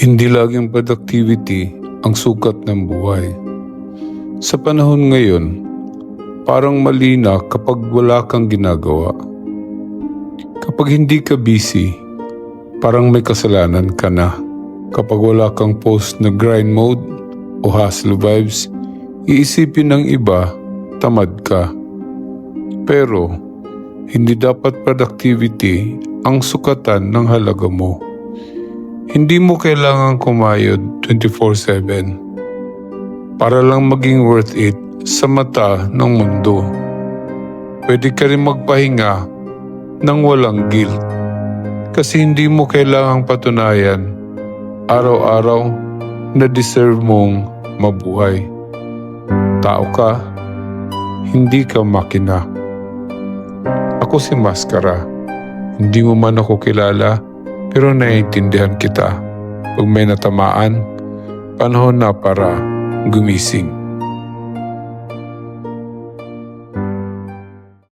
Hindi laging productivity ang sukat ng buhay. Sa panahon ngayon, parang mali na kapag wala kang ginagawa. Kapag hindi ka busy, parang may kasalanan ka na. Kapag wala kang post na grind mode o hustle vibes, iisipin ng iba, tamad ka. Pero, hindi dapat productivity ang sukatan ng halaga mo. Hindi mo kailangan kumayod 24-7 para lang maging worth it sa mata ng mundo. Pwede ka rin magpahinga ng walang guilt kasi hindi mo kailangang patunayan araw-araw na deserve mong mabuhay. Tao ka, hindi ka makina. Ako si Maskara. Hindi mo man ako kilala, pero naiintindihan kita. Pag may natamaan, panahon na para gumising.